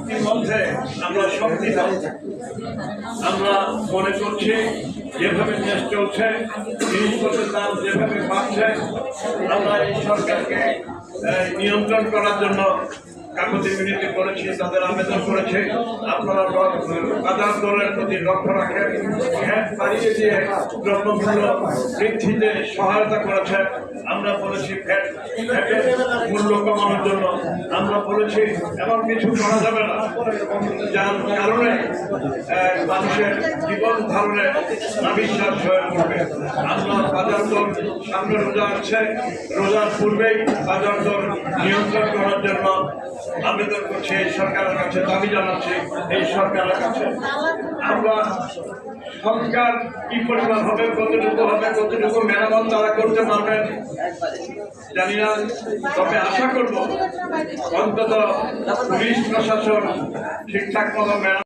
ইতিমধ্যে আমরা শক্তি আমরা মনে করছি যেভাবে দেশ চলছে জিনিসপত্রের দাম যেভাবে বাড়ছে, আমরা এই সরকারকে নিয়ন্ত্রণ করার জন্য কাগজে বিনীতি করেছি, তাদের আবেদন করেছে। আপনারা র- বাজার দরের প্রতি লক্ষ্য রাখেন। বাড়িয়ে দিয়ে দ্রব্যমূল্য বৃদ্ধিতে সহায়তা করেছে। আমরা বলেছি মূল্য কমানোর জন্য আমরা বলেছি, এবং কিছু করা যাবে না। যার কারণে মানুষের জীবন ধারণে নাবিশ্বাস হয়ে পড়বে। আমরা বাজার দর সামনে রোজা আসছে। রোজার পূর্বেই বাজার দর নিয়ন্ত্রণ করার জন্য আবেদন করছে এই সরকারের কাছে দাবি জানাচ্ছে, এই সরকারের কাছে। আমরা সরকার কি পরিমাণ হবে, কতটুকু হবে, কতটুকু মেরামত তারা করতে পারবেন জানি না। তবে আশা করব, অন্তত পুলিশ প্রশাসন ঠিকঠাক মতো মেরামত